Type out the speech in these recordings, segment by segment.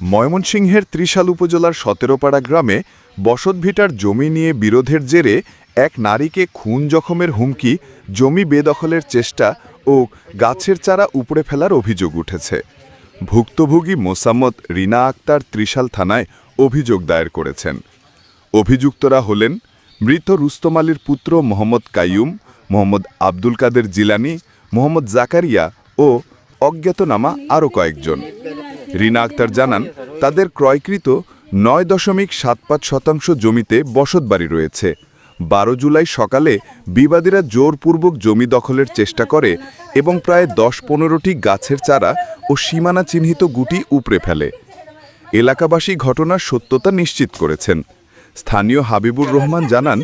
ময়মনসিংহের ত্রিশাল উপজেলার সতেরোপাড়া গ্রামে বসতভিটার জমি নিয়ে বিরোধের জেরে এক নারীকে খুন জখমের হুমকি, জমি বেদখলের চেষ্টা ও গাছের চারা উপড়ে ফেলার অভিযোগ উঠেছে। ভুক্তভোগী মোসাম্মদ রিনা আক্তার ত্রিশাল থানায় অভিযোগ দায়ের করেছেন। অভিযুক্তরা হলেন মৃত রুস্তম আলীর পুত্র মোহাম্মদ কাইয়ুম, মোহাম্মদ আব্দুল কাদের জিলানি, মোহাম্মদ জাকারিয়া ও অজ্ঞাতনামা আরও কয়েকজন। রিনা আক্তার জানান, তাদের ক্রয়কৃত নয় দশমিক সাত পাঁচ শতাংশ জমিতে বসতবাড়ি রয়েছে। বারো জুলাই সকালে বিবাদীরা জোরপূর্বক জমি দখলের চেষ্টা করে এবং প্রায় দশ পনেরোটি গাছের চারা ও সীমানা চিহ্নিত গুটি উপড়ে ফেলে। এলাকাবাসী ঘটনার সত্যতা নিশ্চিত করেছেন। স্থানীয় হাবিবুর রহমান জানান,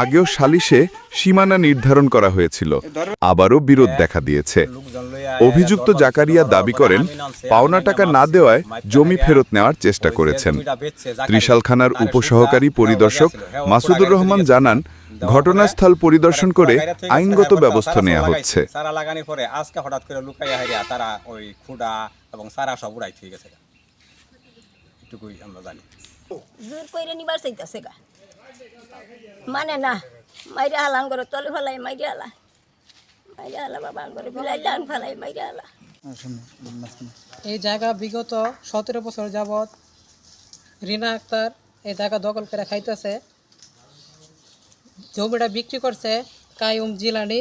আগেও সালিশে সীমানা নির্ধারণ করা হয়েছিল, আবারও বিরোধ দেখা দিয়েছে। অভিযুক্ত জাকারিয়া দাবি করেন পাওনা টাকা না দেওয়ায় জমি ফেরত নেওয়ার চেষ্টা করেছেন। ত্রিশালখানার উপসহকারী পরিদর্শক মাসুদুর রহমান জানান ঘটনাস্থল পরিদর্শন করে আইনগত ব্যবস্থা নেওয়া হচ্ছে। সারা লাগানোর পরে আজকে হঠাৎ করে লুকাইয়া হারিয়া তারা ওই খুঁড়া এবং সারা সব উড়াই ঠিক গেছে। এটুকুই আমরা জানি। জোর করে নিবার চাইতেছে গা। মানে না মাইরে হালান করে তলে ফেলাই মাইরে হালা। এই জায়গা বিগত সতেরো বছর যাবৎ রিনা আক্তার এই জায়গা দখল করে খাইতেছে। জমিটা বিক্রি করছে কায়ুম জিলানি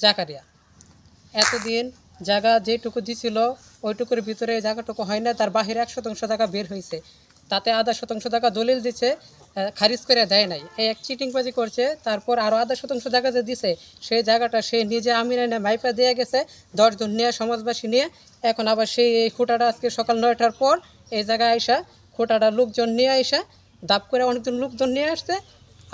জাকারিয়া। এতদিন জায়গা যেটুকু দিছিল ওইটুকুর ভিতরে জায়গাটুকু হয় না তার বাহিরে এক শতাংশ জায়গা বের হয়েছে তাতে আধা শতাংশ টাকা দলিল দিচ্ছে খারিজ করে দেয় নাই। এক চিটিংবাজি করছে, তারপর আরও আধা শতাংশ জায়গা যে দিছে, সেই জায়গাটা সে নিজে আমিন এনে মাইপা দিয়ে গেছে, দশজন নিয়ে, সমাজবাসী নিয়ে। এখন আবার সেই এই খুঁটাটা আজকে সকাল নয়টার পর এই জায়গায় আইসা, খুঁটাটা লোকজন নিয়ে আইসা, দাপ করে অনেকজন লোকজন নিয়ে আসছে।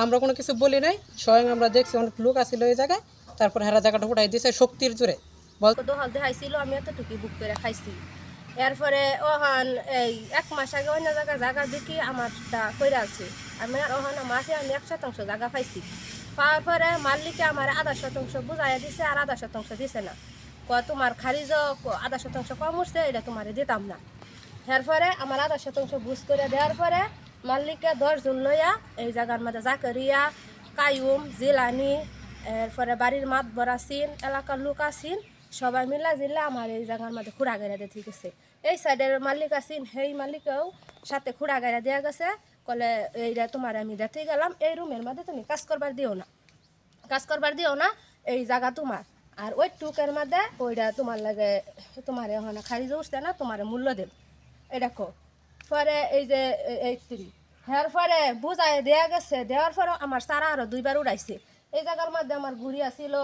আমরা কোনো কিছু বলি নাই, স্বয়ং আমরা দেখছি অনেক লোক আসছিল এই জায়গায়। তারপর হেরা জায়গাটা উঠাই দিছে শক্তির জোরে। বল দোহাল দেখাইছিল, আমি এতটুকু বুক করে খাইছি। এরপরে ওহান এই এক মাস আগে অন্য জায়গা জায়গা দেখি আমারটা কইরা আছে। আমি আর ওহান মাসে আমি এক শতাংশ জায়গা পাইছি। পাওয়ার পরে মালিকে আমার আধা শতাংশ বুঝাইয়া দিছে, আর আধা শতাংশ দিছে না। ক তোমার খারিজ আধা শতাংশ কম উঠছে, এটা তোমার দিতাম না। এরপরে আমার আধা শতাংশ বুঝ করে দেওয়ার পরে মালিককে দশজন লইয়া এই জায়গার মধ্যে জাকরিয়া কায়ুম, জিলানি, এরপরে বাড়ির মাত বরাসিন এলাকার লোক আসিন সবাই মিলা জিল্লা আমার এই জায়গার মধ্যে খুঁড়া গাইরা দিয়ে ঠিক আছে। এই সাইডের মালিক আসিন সেই মালিকেও সাথে খুঁড়া গাইরা দেওয়া গেছে। কলে এইটা তোমার আমি দেখতে গেলাম, এই রুমের মধ্যে তুমি কাজ করবার দিও না। কাজ করবার দিও না, এই জায়গা তোমার। আর ওই টুকের মধ্যে ওইটা তোমার লাগে তোমার এখন খারিজ উঠছে না, তোমার মূল্য দেব। এটা কো পরে এই যে এই স্ত্রী হ্যার পরে বুঝাই দেয়া গেছে, দেওয়ার পরে আমার সারা আরও দুইবার উড়াইছে। এই জায়গার মধ্যে আমার ঘুরি আসিল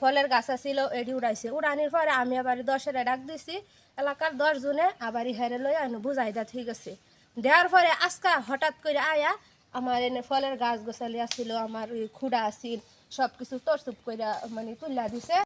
ফলের গাছ ছিল এটি উড়াইছে। উড়ানির পরে আমি আবার দশের ডাক দিছি, এলাকার দশ জনে আবার হেরে লই আনু বুঝাই দা ঠিক আছে। দেওয়ার পরে আজকা হঠাৎ করে আয়া আমার এনে ফলের গাছ গোছালি আসিল আমার খুঁড়া আসিল সব কিছু তরসুপ করে মানে তুল্লা দিছে।